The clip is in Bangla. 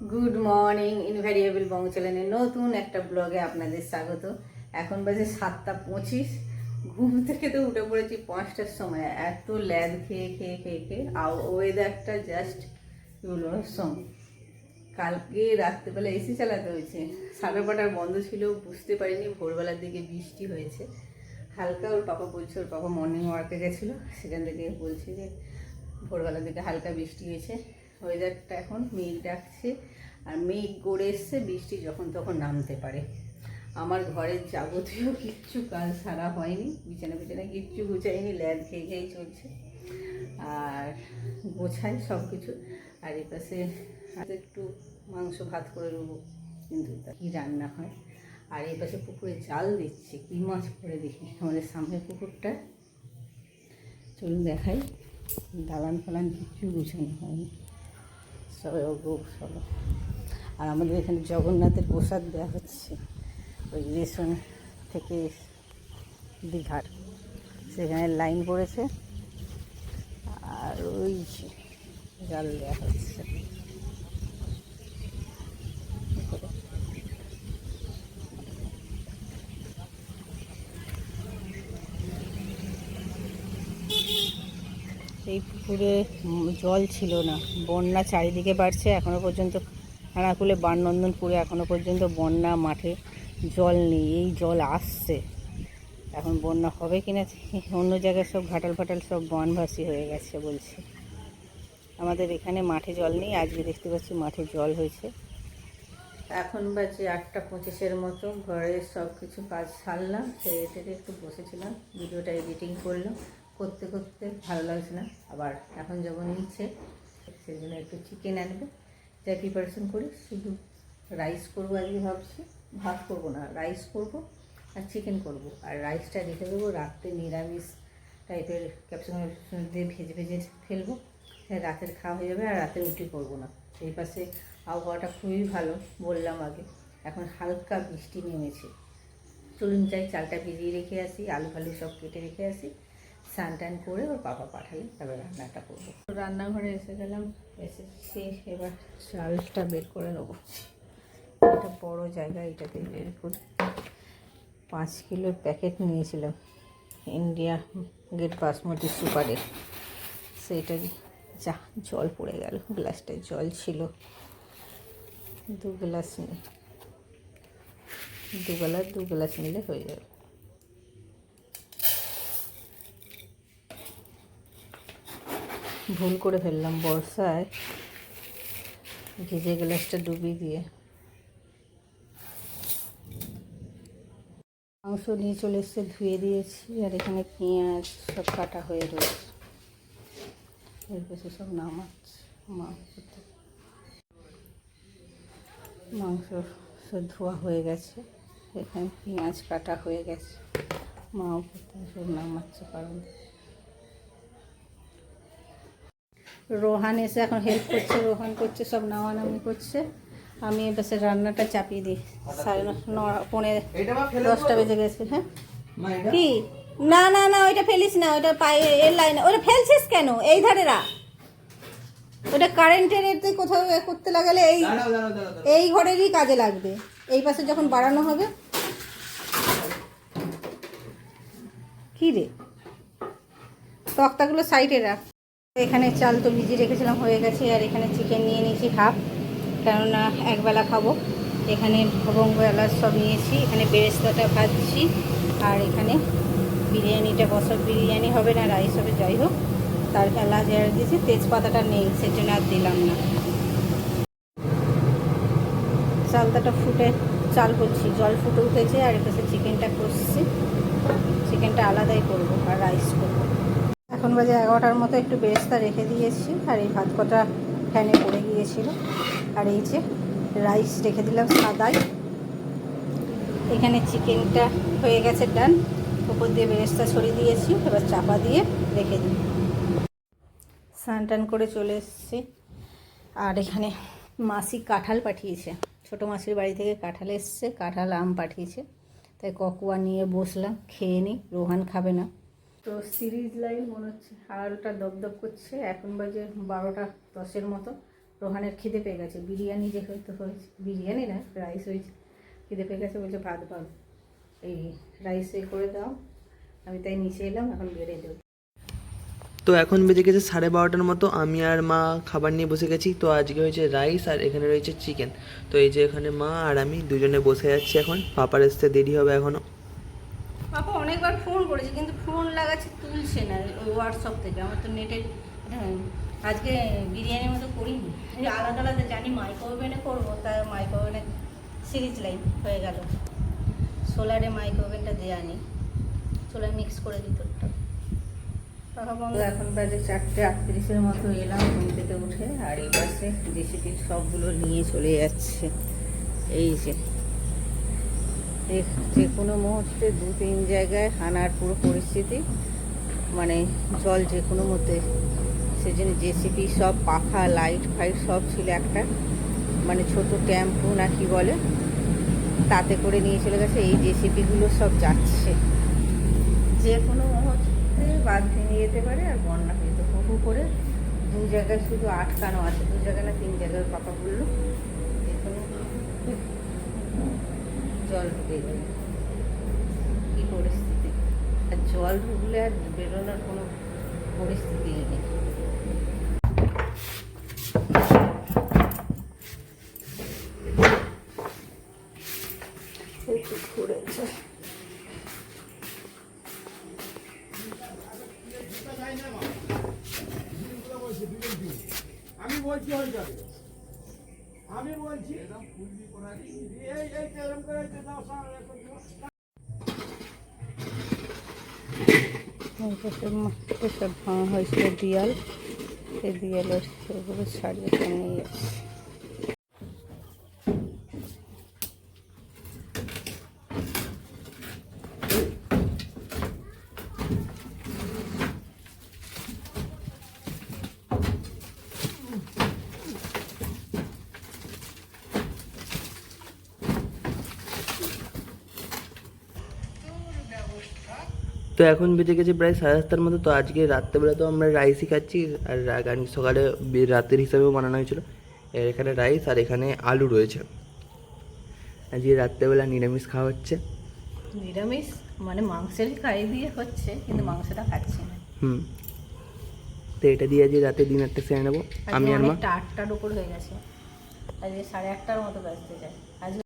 গুড মর্নিং ইনভ্যারিয়েবল বঙ্গ চ্যানেলের নতুন একটা ব্লগে আপনাদের স্বাগত। এখন বাজে সাতটা পঁচিশ। ঘুম থেকে তো উঠে পড়েছি পাঁচটার সময়। এত ল্যাদ খেয়ে খেয়ে খেয়ে খেয়ে। আর ওয়েদারটা জাস্ট কি সম কালকে রাত্রেবেলা এসি চালাতে হয়েছে। সাড়ে পাটার বন্ধ ছিল, বুঝতে পারিনি। ভোরবেলার দিকে বৃষ্টি হয়েছে। হালকা ওর পাপা বলছে, ওর পাপা মর্নিং ওয়ার্কে গেছিল। সেখান থেকে বলছে যে, ভোরবেলার দিকে হালকা বৃষ্টি হয়েছে। ওয়েদারটা এখন মেঘ ডাকছে আর মেঘ গড়ে এসছে, বৃষ্টি যখন তখন নামতে পারে। আমার ঘরের যাবতীয় কিচ্ছু কাজ সারা হয়নি, বিছানা বিছানা কিচ্ছু গুছাইনি, ল্যাদ খেয়ে খেয়েই চলছে। আর গোছাই সব কিছু আর এই পাশে হাতে একটু মাংস ভাত করে নেব, কিন্তু কী রান্না হয়? আর এই পাশে পুকুরে জাল দিচ্ছে, কী মাছ পড়ে দেখি আমাদের সামনের পুকুরটা। চলুন দেখাই, দালান ফালান কিচ্ছু গুছানো হয়নি। সবাই সব আর আমাদের এখানে জগন্নাথের প্রসাদ দেওয়া হচ্ছে। ওই রেশন থেকে দীঘার। সেখানে লাইন পড়েছে। আর ওই জাল দেওয়া হচ্ছে। পুকুরে জল ছিল না। বন্যা চারিদিকে বাড়ছে, এখনও পর্যন্ত খানাকুলে, বাননন্দনপুরে এখনও পর্যন্ত বন্যা, মাঠে জল নেই। এই জল আসছে। এখন বন্যা হবে কি না অন্য জায়গায় সব ঘাটাল ফাটাল সব বনভাসি হয়ে গেছে বলছে। আমাদের এখানে মাঠে জল নেই, আজকে দেখতে পাচ্ছি মাঠে জল হয়েছে। এখন বাজে আটটা পঁচিশের মতো ঘরের সব কিছু কাজ, সারলাম সেরে একটু বসেছিলাম, ভিডিওটা এডিটিং করলাম। করতে করতে ভালো লাগছে না। আবার এখন যখন নিচ্ছে সেই জন্য একটু চিকেন আনবে যা প্রিপারেশন করি, শুধু রাইস করব আজকে ভাবছি। ভাত করব না রাইস করব আর চিকেন করব। আর রাইসটা রেখে দেবো, রাত্রে নিরামিষ টাইপের ক্যাপসিকাম দিয়ে ভেজে ভেজে ফেলব। রাতের খাওয়া হয়ে যাবে আর রাতে রুটি করব না। সেই পাশে আবহাওয়াটা খুবই ভালো বললাম আগে। এখন হালকা বৃষ্টি নেমেছে। চলুন যাই, চালটা ভিজিয়ে রেখে আসি আলু ফালু সব কেটে রেখে আসি। স্নান টান করে ওর বাবা পাঠালে তারপর রান্নাটা করব। রান্নাঘরে এসে গেলাম, এসে এবার চালটা বের করে নেব। এটা বড় জায়গা, এটাতে বের করে পাঁচ কিলোর প্যাকেট নিয়েছিলাম, ইন্ডিয়া গেট বাসমতি সুপারের। সেইটারই যা জল পড়ে গেল গ্লাসটায় জল ছিল। দু গ্লাস নিই দু বেলা দু গ্লাস নিলে হয়ে যাবে। ভুল করে ফেললাম বর্ষায়। ভিজে গ্লাসটা ডুবিয়ে দিয়ে। মাংস নিয়ে চলে এসছে, ধুয়ে দিয়েছি, আর এখানে পেঁয়াজ সব কাটা হয়ে রয়েছে। এর পাশে সব নামাচ্ছে মাংস মাংস সব ধোয়া হয়ে গেছে, এখানে পেঁয়াজ কাটা হয়ে গেছে। মাও সব নামাচ্ছে কারণ। রোহান এসে এখন হেল্প করছে রোহান করছে সব নামানামি করছে। আমি এবার রান্নাটা চাপিয়ে দিই। সাড়ে পৌনে দশটা বেজে গেছে হ্যাঁ? কি? না না না ওইটা ফেলিস না ওইটা পায়ে এর লাইনে ওটা ফেলছিস কেন? এই ধারে রাখ। ওটা কারেন্টের এতে কোথাও করতে লাগালে এই এই ঘরেরই কাজে লাগবে। এই পাশে যখন বাড়ানো হবে কি রে? তক্তাগুলো সাইডে রাখ। এখানে চাল তো ভিজিয়ে রেখেছিলাম, হয়ে গেছে। আর এখানে চিকেন নিয়ে নিয়েছি হাফ কেননা একবেলা খাব। এখানে লবঙ্গ এলাচ সব নিয়েছি। এখানে বেরেস্তাটা ভাজছি। আর এখানে বিরিয়ানিটা বসব বিরিয়ানি হবে না, রাইস হবে, যাই হোক। তার এলাচ আর দিয়েছি। তেজপাতাটা নেই, সেজন্য আর দিলাম না। চালতাটা ফুটে, চাল করছি জল ফুটে উঠেছে। আর এপাশে চিকেনটা কষছি। চিকেনটা আলাদাই করব, আর রাইস এখন বাজে এগারোটার মতো একটু বেরেস্তা রেখে দিয়েছি, আর এই ভাত কটা ফ্যানে পড়ে গিয়েছিল। আর এই যে রাইস রেখে দিলাম সাদাই। এখানে চিকেনটা হয়ে গেছে ডান। উপর দিয়ে বেরেস্তা ছড়িয়ে দিয়েছি, এবার চাপা দিয়ে রেখে দিই। স্নান টান করে চলে এসেছি। আর এখানে মাসি কাঁঠাল পাঠিয়েছে। ছোটো মাসির বাড়ি থেকে কাঁঠাল এসছে, কাঁঠাল আম পাঠিয়েছে। তাই ককুয়া নিয়ে বসলাম, খেয়ে নিই রোহান খাবে না। তো সিরিজ লাইন মনে হচ্ছে আড়ালটা দপদপ করছে। এখন বাজে বারোটা দশের মতো। রোহানের খিদে পেয়ে গেছে। বিরিয়ানি যে হয়তো হয়েছে, বিরিয়ানি না রাইস হয়েছে। খিদে পেয়ে গেছে, বলছে ভাত পাবে এই রাইস এ করে দাও। আমি তাই নিচে এলাম, এখন বেড়ে দেবো। তো এখন বেজে গেছে সাড়ে বারোটার মতো। আমি আর মা খাবার নিয়ে বসে গেছি। তো আজকে হয়েছে রাইস আর এখানে রয়েছে চিকেন তো এই যে এখানে মা আর আমি দুজনে বসে যাচ্ছি এখন। পাপার আসতে দেরি হবে এখনও পাপা অনেকবার ফোন করেছি কিন্তু ফোন লাগাচ্ছে তুলছে না ওই হোয়াটসঅ্যাপ থেকে। আমার তো নেটের হ্যাঁ, আজকে বিরিয়ানির মতো করিনি। আলাদা আলাদা জানি মাইক্রো ওভেনে করব তাই মাইক্রো ওভেনে সিরিজ লাইন হয়ে গেল। সোলারে মাইক্রো ওভেনটা দেওয়া নেই। সোলার মিক্স করে দিত এখন বাজে চারটে আটত্রিশের মতো এলাম ঘুম থেকে উঠে আর এই পাশে রেসিপির সবগুলো নিয়ে চলে যাচ্ছে। এই যে যে- কোনো মুহূর্তে দু, তিন জায়গায় হানার পুরো পরিস্থিতি মানে জল যে কোনো মতে সেজন্য জেসিপি সব পাখা, লাইট ফাইট সব ছিল একটা মানে ছোট ট্যাম্পু না কি বলে, তাতে করে নিয়ে চলে গেছে, এই জেসিপিগুলো সব যাচ্ছে। যে কোনো মুহূর্তে বাদ ভেঙে যেতে পারে আর বন্যা হয়ে যেতে হু করে দু জায়গায় শুধু আটকানো আছে, দু জায়গায় না, তিন জায়গায় পাপা বলল যে কোনো জল ঢুকে যাবে কী পরিস্থিতি? আর জল ঢুকলে আর বেরোনোর কোনো পরিস্থিতি নেই। একটু ঘুরেছে আমি বলছি হয়ে যাবে। আমি বলছি এই এই এরকম করে এই যে দাও, সারা এখন দাও। এসব ভাঙা হয়েছিল দিয়াল সেই দিয়ালের সেগুলো ছাড়িয়ে নিয়ে তো এখন বেজে গেছে প্রায় সাড়ে সাতটার মতো তো আজকে রাত্রেবেলা তো আমরা রাইসই খাচ্ছি আর গান সকালে রাতের হিসাবেও বানানো হয়েছিল। এখানে রাইস আর এখানে আলু রয়েছে। আজকে রাত্রেবেলা নিরামিষ খাওয়া হচ্ছে। নিরামিষ? মানে মাংসের খাইয়ে দিয়ে হচ্ছে কিন্তু মাংসটা খাচ্ছি না। হুম। তো এটা দিয়ে আজকে রাতে ডিনারটা সেরে নেব। আমি আর মা। আটটার উপর হয়ে গেছে। আজকে সাড়ে আটটার মতো বাজতে যায়।